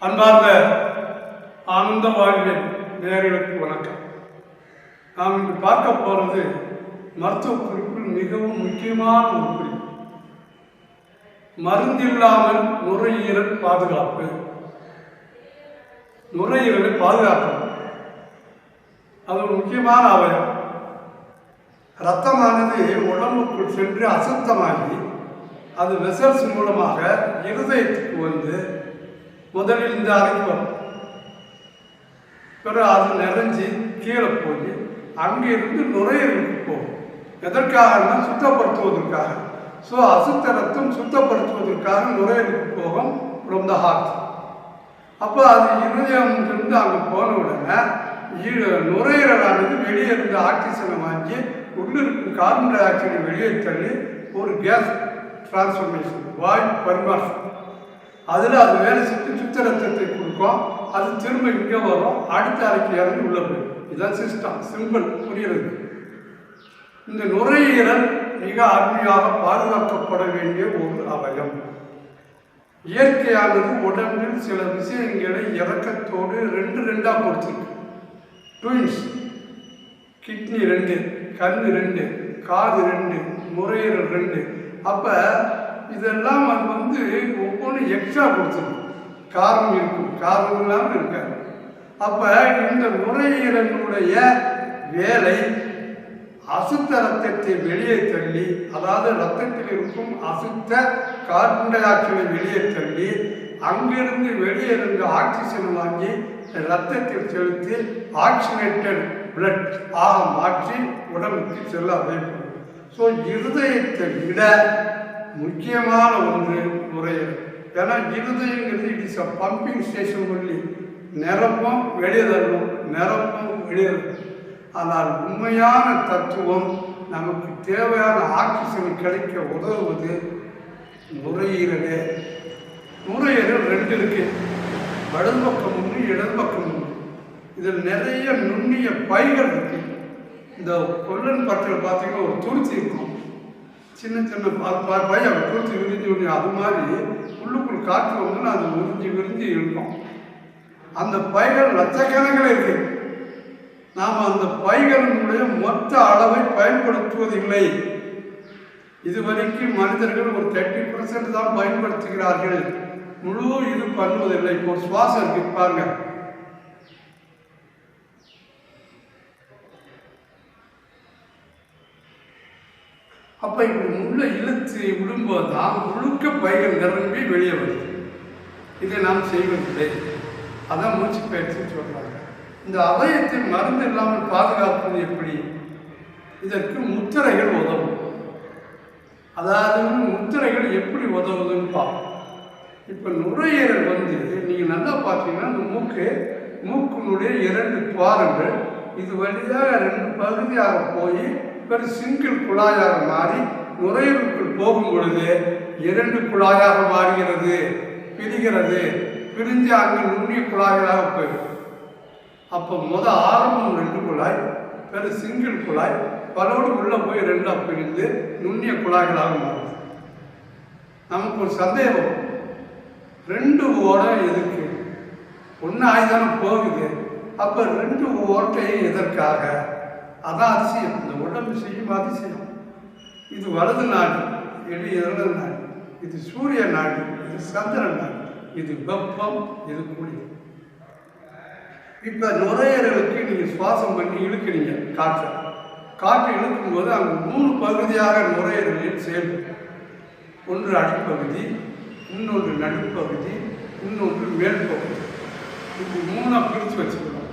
அன்பார்ந்த ஆனந்த வாழ்வின் நேர்களுக்கு வணக்கம். நாம் இன்று பார்க்க போகிறது மருத்துவ குறிப்பில் மிகவும் முக்கியமான ஒரு குறிப்பு. மருந்தில்லாமல் நுரையீரல் பாதுகாப்பு. நுரையீரலை பாதுகாக்கணும். அது ஒரு முக்கியமான அவயம். ரத்தமானது உடம்புக்குள் சென்று அசுத்தமாகி அது வெசல்ஸ் மூலமாக இருதயத்துக்கு வந்து முதலில் இந்த அறைக்கு வரும் பிறகு அது நிறைஞ்சு கீழே போய் அங்கிருந்து நுரையீரலுக்கு போகும் எதற்காகனா சுத்தப்படுத்துவதற்காக. ஸோ அசுத்த ரத்தம் சுத்தப்படுத்துவதற்காக நுரையீரலுக்கு போகும் ஃப்ரம் த ஹார்ட் அப்போ அது இருதயம் இருந்து அங்கே போன உடனே நுரையீரலானது வெளியே இருந்த ஆக்சிஜனை வாங்கி உள்ளிருக்கும் கார்பன் டை ஆக்சைடை வெளியே தள்ளி ஒரு கேஸ் டிரான்ஸ்ஃபர்மேஷன் வாய் பரிமாற்றம் அதில் அது வேலை செஞ்சு சுத்த ரத்தத்தை கொடுக்கும். அது திரும்ப இங்கே வரும். அடுத்த அறைக்கு இறங்கி உள்ள போயிடும். இதுதான் சிஸ்டம் சிம்பிள் புரியுறது இந்த நுரையீரல் மிக அருமையாக பாதுகாக்கப்பட வேண்டிய ஒரு அவயம். இயற்கையானது உடம்பில் சில விஷயங்களை இறக்கத்தோடு ரெண்டு ரெண்டாக கொடுத்துருக்கு ட்வின்ஸ் கிட்னி ரெண்டு கண் ரெண்டு காது ரெண்டு நுரையீரல் ரெண்டு. அப்போ இதெல்லாம் அது வந்து ஒவ்வொன்றும் எக்ஸ்ட்ரா கொடுத்துருக்கு காரணம் இருக்கும். காரணம் இல்லாமல் இருக்காது. அப்போ இந்த நுரையீரலுடைய வேலை அசுத்த ரத்தத்தை வெளியே தள்ளி அதாவது ரத்தத்தில் இருக்கும் அசுத்த கார்பன் டை ஆக்சைடை வெளியே தள்ளி அங்கிருந்து வெளியே இருந்து ஆக்சிஜன் வாங்கி ரத்தத்தில் செலுத்தி ஆக்சிஜனேட்டட் பிளட் ஆக மாற்றி உடம்புக்கு செல்ல அமைப்பது ஸோ இருதயத்தை விட முக்கியமான ஒன்று நுரையீரல் ஏன்னா இருதயங்கிறது it is a pumping station only நிரப்பும் வெளியே தள்ளும் நிரப்பும் வெளியே ஆனால் உண்மையான தத்துவம் நமக்கு தேவையான ஆக்சிஜன் கிடைக்க உதவுவது நுரையீரலே. நுரையீரல் ரெண்டு இருக்கு. வலதுபக்கம் ஒன்று இடதுபக்கம் ஒன்று இதில் நிறைய நுண்ணிய பைகள் இருக்கு. இந்த கொள்ளன் படத்தில் பார்த்தீங்கன்னா ஒரு துருத்தி இருக்கும். சின்ன சின்ன பா- பா- பை அதை விரிஞ்சு விரிஞ்சு அது மாதிரி உள்ளுக்குள் காற்று வந்து அது விரிஞ்சு விரிஞ்சு இருக்கும் அந்த பைகள் லட்சக்கணக்கில் இருக்கு நாம் அந்த பைகளினுடைய மொத்த அளவை பயன்படுத்துவதில்லை. இதுவரைக்கும் மனிதர்கள் ஒரு தேர்ட்டி பர்சன்ட் தான் பயன்படுத்துகிறார்கள். முழு இது பண்ணுவதில்லை. இப்போ சுவாசம் இருக்கு அப்போ இப்படி உள்ள இழுத்து விழும்போது தான் முழுக்க பைகள் நிரம்பி வெளியே வருது. இதை நாம் செய்வதில்லை அதான் மூச்சு பயிற்சின்னு சொல்கிறாங்க இந்த அவயத்தை மருந்து இல்லாமல் பாதுகாப்பது எப்படி? இதற்கு முத்திரைகள் உதவும். அதாவது முத்திரைகள் எப்படி உதவுதுன்னு பார்ப்போம். இப்போ நுரையீரல் வந்து நீங்கள் நல்லா பார்த்தீங்கன்னா இந்த மூக்கு மூக்கினுடைய இரண்டு துவாரங்கள் இது வழியாக ரெண்டு பகுதியாக போய் ஒரு சிங்கிள் குழாயாக மாறி நுரையீரலுக்குள் போகும் பொழுது இரண்டு குழாயாக மாறுகிறது பிரிகிறது. பிரிஞ்சு அங்கே நுண்ணிய குழாய்களாக போயிடும். அப்போ முதல் ஆரம்பம் ரெண்டு குழாய் பிறகு சிங்கிள் குழாய் பலோடு உள்ளே போய் ரெண்டாக பிரிந்து நுண்ணிய குழாய்களாக மாறுது நமக்கு ஒரு சந்தேகம். ரெண்டு ஓடம் எதுக்கு? ஒன்று ஆயுதானே போகுது. அப்போ ரெண்டு ஓட்டையும் எதற்காக? அதான் அதிசயம். இந்த உடம்பு செய்யும் அதிசயம். இது வலது நாடு இது இரண்டு நாடு இது சூரிய நாடு இது சந்திர நாடு இது வெப்பம் இது குளிர். இப்போ நுரையீரலுக்கு நீங்கள் சுவாசம் பண்ணி இழுக்கிறீங்க காற்றை. காற்று இழுக்கும்போது அங்கே மூணு பகுதியாக நுரையீரலில் செயல்படும் ஒன்று அடிப்பகுதி இன்னொன்று நடுப்பகுதி இன்னொன்று மேல் பகுதி மூணாக பிரித்து வச்சுக்கணும்.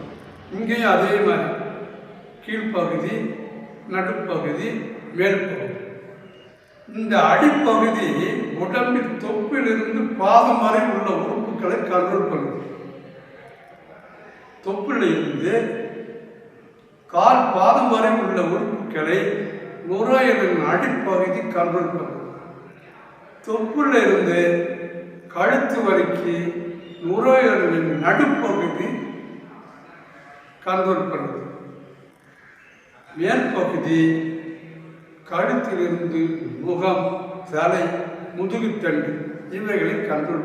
இங்கேயும் அதே மாதிரி. கீழ்ப்பகுதி நடுப்பகுதி மேற்பகுதி. இந்த அடிப்பகுதி உடம்பின் தொப்பிலிருந்து பாதம் வரை உள்ள உறுப்புகளை கண்ட்ரோல் பண்ணுது. தொப்பிலிருந்து கால் பாதம் வரை உள்ள உறுப்புகளை நுரையீரலின் அடிப்பகுதி கண்ட்ரோல் பண்ணுது. தொப்புல இருந்து கழுத்து வரைக்கு நுரையீரலின் நடுப்பகுதி கண்ட்ரோல் பண்ணுது. மேற்பகுதி கழுத்திலிருந்து முகம் தலை முதுகுத்தண்டு இவைகளை கண்ட்ரோல்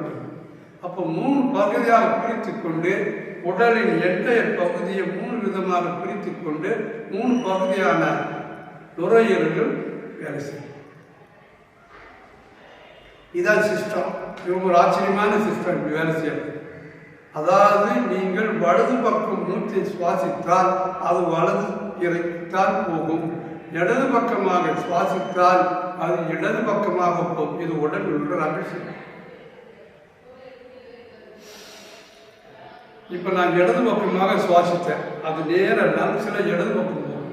அப்போ மூணு பகுதியாக பிரித்து கொண்டு உடலின் எட்டைய பகுதியை மூணு விதமாக பிரித்து கொண்டு மூணு பகுதியான நுரையீரல்கள் வேலை செய்யும். இதான் சிஸ்டம் இவங்க ஒரு ஆச்சரியமான சிஸ்டம் இப்படி வேலை செய்யறது அதாவது நீங்கள் வலது பக்கம் மூச்சை சுவாசித்தால் அது வலது இறைத்தான் போகும். இடது பக்கமாக சுவாசித்தால் அது இடது பக்கமாக போகும். இது உடல் உள்ள ரகசியம். இப்போ நான் இடது பக்கமாக சுவாசித்தேன். அது நேர லங்ஸில் இடது பக்கம் போகும்.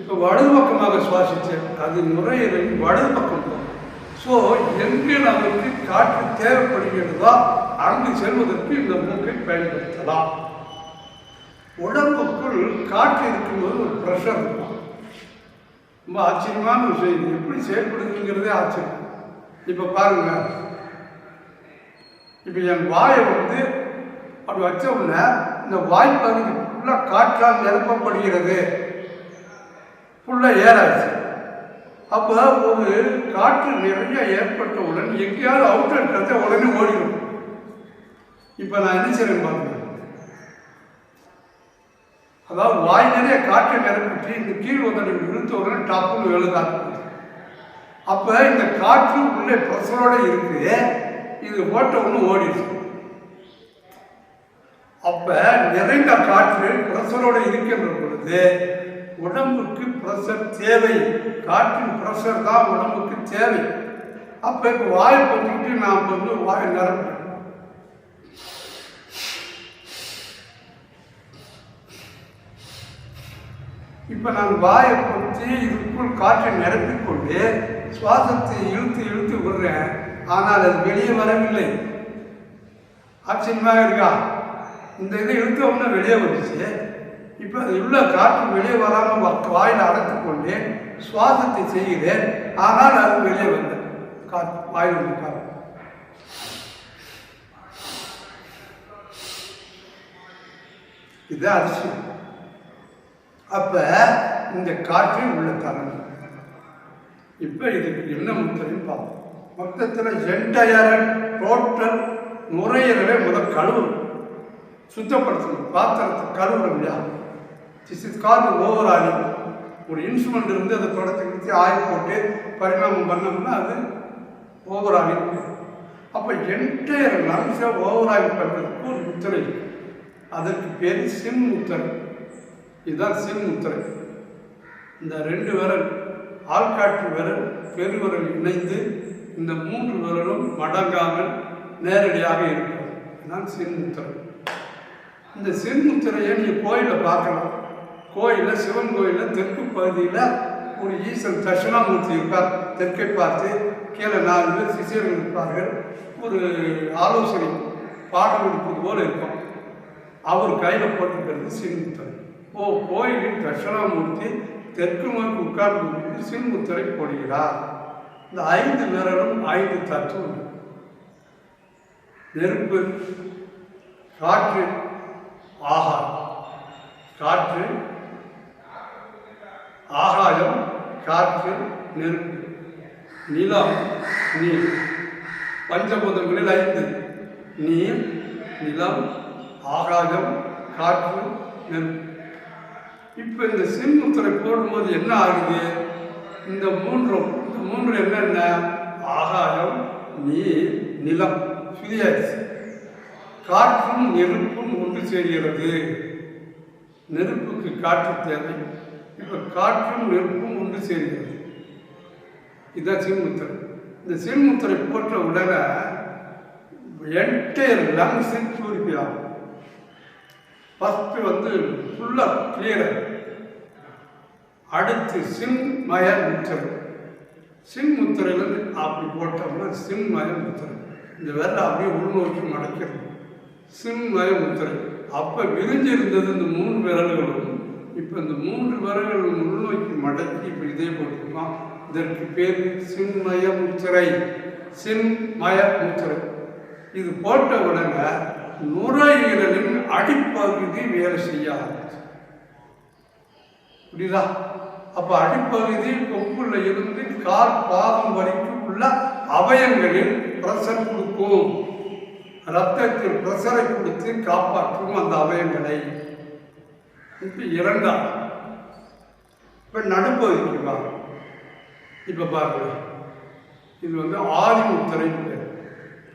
இப்போ வலது பக்கமாக சுவாசித்தேன். அது நுரையீரலின் வலது பக்கம் போகும். ஸோ எங்கே நமக்கு காற்று தேவைப்படுகிறதோ? அங்கு செல்வதற்கு இந்த மூக்கை பயன்படுத்தலாம். உடம்புக்குள் காற்று இருக்கும்போது ஒரு ப்ரெஷர் இருக்கும். ரொம்ப ஆச்சரியமான விஷயம் இது எப்படி செயல்படுதுங்கிறதே ஆச்சரியம். இப்போ பாருங்க. இப்போ என் வாயை வந்து அப்படி வச்ச உடனே இந்த வாய்ப்பகுதி ஃபுல்லாக காற்றால் நிரப்பப்படுகிறது. ஃபுல்லாக ஏறாச்சு அப்போ ஒரு காற்று நிறைய ஏற்பட்டவுடன் எங்கேயாவது அவுட்டர் இருக்கிறத உடனே ஓடிடும். இப்போ நான் என்ன செய்யறேன் பாருங்க. அதாவது வாய் நிறைய காற்றை நிரப்பிட்டு இந்த கீழ் உதவி விழுத்த உடனே டாப்புன்னு வேலை அப்போ இந்த காற்று உள்ளே ப்ரெஷரோட இருக்கு. இது ஓட்ட ஒன்று ஓடிடுச்சு. அப்போ நிறைந்த காற்று ப்ரெஷரோட இருக்கின்ற பொழுது உடம்புக்கு ப்ரெஷர் தேவை. காற்றின் ப்ரெஷர் தான் உடம்புக்கு தேவை. அப்போ இப்போ வாய் பற்றிக்கிட்டு நாம் வந்து வாயை நிரப்பேன் இப்போ நான் வாயை பொறுத்து இதுக்குள் காற்றை நிரப்பிக்கொண்டு சுவாசத்தை இழுத்து இழுத்து விடுறேன். ஆனால் அது வெளியே வரவில்லை. ஆச்சரியமாக இருக்கா? இந்த இதை இழுத்த உடனே வெளியே வந்துச்சு. இப்போ அது உள்ள காற்று வெளியே வராமல் வாயில் அடைத்து கொண்டு சுவாசத்தை செய்கிறேன். ஆனால் அது வெளியே வந்தது காற்று வாயில் வந்து காற்று இது அதிசயம். அப்ப இந்த காற்று உள்ள தரணும் இப்ப இதுக்கு என்ன முத்திரையும் பார்ப்போம். மொத்தத்தில் என்டையர் டோட்டல் நுரையீரலை முதல் கழுவு சுத்தப்படுத்தணும். பாத்திரத்தை கழுவுறோம் இல்லையா? This is call overhaul ஒரு இன்ஸ்ட்ருமெண்ட் இருந்து அதை தொடச்சி கிடச்சி போட்டு பரிணாமம் பண்ணோம்னா அது ஓவர் ஆயில் அப்போ என்டையர் லங்ஸை ஓவர் ஆயில் பண்ணுறதுக்கு ஒரு முத்திரை. அதற்கு பேர் சிம் முத்திரை. இதுதான் சின் முத்திரை இந்த ரெண்டு விரல் ஆள்காட்டு விரல் பெருவிரல் இணைந்து இந்த மூன்று விரலும் மடங்காமல் நேரடியாக இருக்கும் இதுதான் சின் முத்திரை இந்த சின் முத்திரையை நீங்கள் கோயிலில் பார்க்கலாம். கோயிலில் சிவன் கோயிலில் தெற்கு பகுதியில் ஒரு ஈசன் தட்சிணாமூர்த்தி இருப்பார். தெற்கை பார்த்து கீழே நாலு பேர் சிசியர்கள் இருப்பார்கள். ஒரு ஆலோசனை பாடம் கொடுப்பது போல இருக்கும். அவர் கையில் போட்டிருக்கிறது சின்முத்திரை ஓ கோயிலில் தட்சிணாமூர்த்தி தெற்கு நோக்கி உட்கார்ந்து சின்முத்திரை போடுகிறார். இந்த ஐந்து விரலும் ஐந்து தத்துவம். நெருப்பு காற்று ஆகாரம். காற்று ஆகாயம் காற்று நெருப்பு. நிலம் நீர். பஞ்சபூதங்களில் ஐந்து. நீர் நிலம் ஆகாயம் காற்று நெருப்பு. இப்போ இந்த சின்முத்திரை போடும்போது என்ன ஆகுது? இந்த மூன்றும் இந்த மூன்று என்னென்ன ஆகாயம் நீர் நிலம் சுதியாச்சு காற்றும் நெருப்பும் ஒன்று சேர்கிறது. நெருப்புக்கு காற்று தேவை. இப்போ காற்றும் நெருப்பும் ஒன்று சேர்கிறது. இதுதான் சின்முத்திரை இந்த சின்முத்திரை போட்ட உடனே என்டையர் லங்ஸ் பியூரிஃபை ஆகும். ஃபஸ்ட்டு வந்து ஃபுல்லாக கிளியராக அடுத்து சின்மய முத்திரை சின் அப்படி போட்டோம்னா சின்மய முத்திரை இந்த விரலை அப்படியே உள்நோக்கி மடக்கிறது சின்மய முத்திரை அப்போ விரிஞ்சிருந்தது இந்த மூன்று விரல்களும். இப்போ இந்த மூன்று விரல்களும் உள்நோக்கி மடக்கி இப்போ இதே போட்டிருக்கோம்? இதற்கு பேர் சின்மய முத்திரை. சின்மய முத்திரை இது போட்ட உடனே நுரையீரலின் அடிப்பகுதி வேலை செய்ய ஆரம்பிச்சு. புரியுதா? அப்ப அடிப்பகுதி கொப்புல இருந்து கால் பாதம் வரைக்கும் உள்ள அவயங்களில் பிரஷர் கொடுக்கும். ரத்தத்தில் பிரஷரை கொடுத்து காப்பாற்றும் அந்த அவயங்களை. இப்போ இரண்டாம். இப்போ நடுப்பகுதிக்கு வாங்க இப்போ பாருங்க. இது வந்து ஆதி முத்திரை பேர்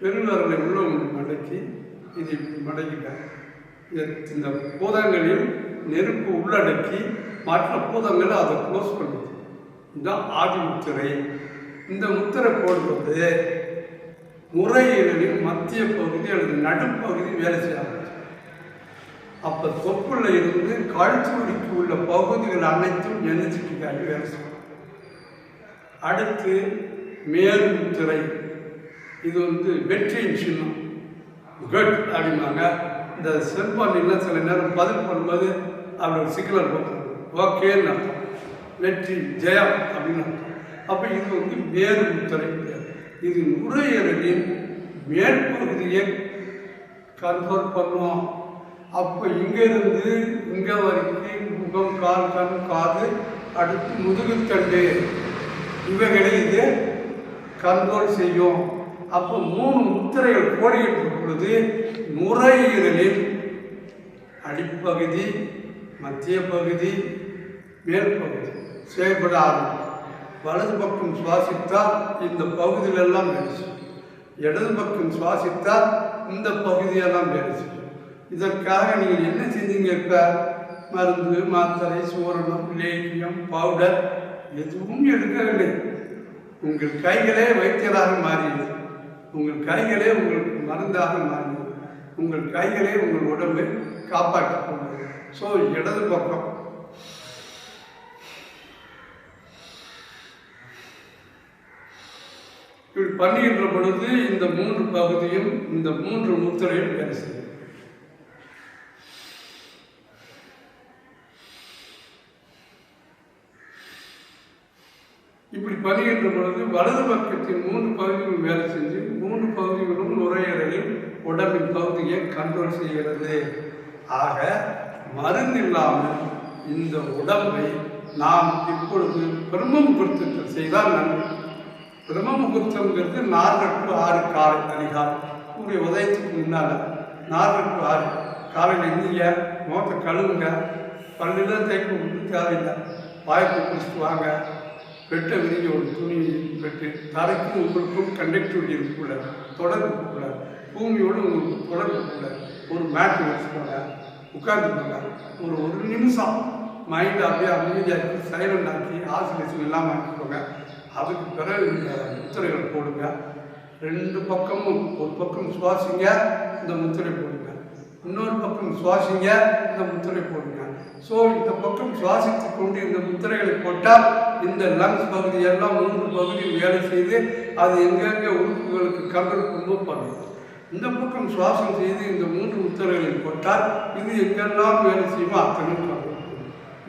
பெருவிரலை உள்ள மடக்கி? இது இப்படி மடக்கிட்டேன் இந்த- இந்த பூதங்களில் நெருப்பு உள்ளடக்கி மற்ற பூதங்களை அதை க்ளோஸ் பண்ணுது. இதுதான் ஆதி முத்திரை இந்த முத்திரை போடும்போது நுரையீரலின் மத்திய பகுதி அல்லது நடுப்பகுதி வேலை செய்ய ஆரம்பிச்சு. அப்போ தொப்புள்ள இருந்து கழுத்துடிக்கு உள்ள பகுதிகள் அனைத்தும் எனர்ஜிட்டிக்காக வேலை செய்யும். அடுத்து மேல் முத்திரை. இது வந்து வெற்றியின் சின்னம். குட் அப்படிம்பாங்க. இந்த செல்பாண்டிலாம் சில நேரம் பதில் பண்ணும்போது அப்படி ஒரு சிக்கலர் போட்டுருவோம் ஓகேன்னு அர்த்தம் வெற்றி ஜெயம் அப்படின்னு அர்த்தம். அப்போ இது வந்து மேல் முத்திரை இது நுரையீரலின் மேற்பகுதியை கன்வெர்ட் பண்ணுவோம். அப்போ இங்கேருந்து இங்கே வரைக்கும் முகம் கால் கண் காது அடுத்து முதுகுத்தண்டு இவைகளை இது கண்ட்ரோல் செய்யும். அப்போ மூணு முத்திரைகள் கோடிக்கிட்டு பொழுது நுரையீரலின் அடிப்பகுதி மத்திய பகுதி மேல் பகுதி செயல்பட ஆரம்பிக்கும் வலது பக்கம் சுவாசித்தால் இந்த பகுதியிலெல்லாம் வேலை செய்யும். இடது பக்கம் சுவாசித்தால் இந்த பகுதியெல்லாம் வேலை செய்யும். இதற்காக நீங்கள் என்ன செஞ்சீங்க இப்போ? மருந்து மாத்திரை சூரணம் லேகியம் பவுடர் எதுவும் எடுக்கவில்லை உங்கள் கைகளே வைத்தியராக மாறியது. உங்கள் கைகளே உங்களுக்கு மருந்தாக மாறியது. உங்கள் கைகளே உங்கள் உடம்பை காப்பாற்றிக் கொண்டது. ஸோ இடது பக்கம் இப்படி பண்ணுகின்ற பொழுது இந்த மூன்று பகுதியும் இந்த மூன்று முத்திரையும் வேலை செய்யும். இப்படி பண்ணுகின்ற பொழுது வலது பக்கத்தின் மூன்று பகுதிகளும் வேலை செஞ்சு மூன்று பகுதிகளும் நுரையீரலில் உடம்பின் பகுதியை கண்ட்ரோல் செய்கிறது. ஆக மருந்து இல்லாமல் இந்த உடம்பை நாம் இப்பொழுது பிரம்ம செய்தால் நன்மை பிரம்ம முகூர்த்தங்கிறது நாலு டு ஆறு காலை அதிகாலை உங்களுடைய உதயத்துக்கு முன்னால் நாலு டு ஆறு. காலையில் எந்திங்க முகத்தை கழுவுங்க. பல்லுலாம் தேய்க்க ஒன்றும் தேவையில்லை. வாய்ப்பு குடிச்சிட்டு வாங்க. வெட்ட விரிஞ்ச ஒரு துணி வெட்டு தரைக்கும் உங்களுக்கும் கண்டக்டிவிட்டி இருக்கக்கூடாது. தொடர்பு கூடாது பூமியோடு உங்களுக்கு தொடர்பு இருக்குள்ள ஒரு மேட்டு வச்சுக்கோங்க. உட்காந்துக்கோங்க ஒரு ஒரு நிமிஷம் மைண்ட் அப்படியே அமைதியாக்கி சைலண்ட் ஆக்கி ஆசிலேஷன் இல்லாமல் ஆக்கிக்கோங்க. அதுக்கு பிறகு இந்த முத்திரைகள் போடுங்க. ரெண்டு பக்கமும் ஒரு பக்கம் சுவாசிங்க இந்த முத்திரை போடுங்க. இன்னொரு பக்கம் சுவாசிங்க இந்த முத்திரை போடுங்க. ஸோ இந்த பக்கம் சுவாசித்து கொண்டு இந்த முத்திரைகளை போட்டால் இந்த லங்ஸ் பகுதி எல்லாம் மூன்று பகுதியில் வேலை செய்து அது எங்கெங்கே உறுப்புகளுக்கு கண்ட்ரோல் கொண்டு பண்ணும் இந்த பக்கம் சுவாசம் செய்து இந்த மூன்று முத்திரைகளை போட்டால் இது எங்கெல்லாம் வேலை செய்யுமோ அத்தனை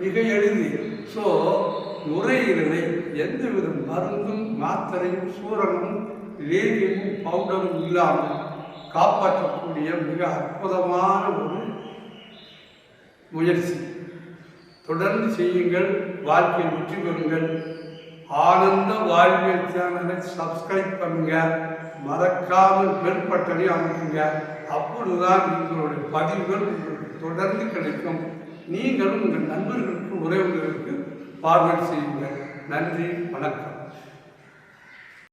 மிக எளிது. ஸோ நுரையீரலை எந்தவித மருந்தும் மாத்திரையும் சூரனும் லேகியமும் பவுடரும் இல்லாமல் காப்பாற்றக்கூடிய மிக அற்புதமான ஒரு முயற்சி. தொடர்ந்து செய்யுங்கள் வாழ்க்கையில் வெற்றி பெறுங்கள். ஆனந்த வாழ்வியல் சேனலை சப்ஸ்கிரைப் பண்ணுங்க. மறக்காமல் பெல் பட்டனை அமைக்குங்க. அப்பொழுதுதான் உங்களுடைய பதிவுகள் உங்களுக்கு தொடர்ந்து கிடைக்கும். நீங்களும் உங்கள் நண்பர்களுக்கு உறவுகளுக்கு பார்வை செய்யுங்கள். நன்றி வணக்கம்.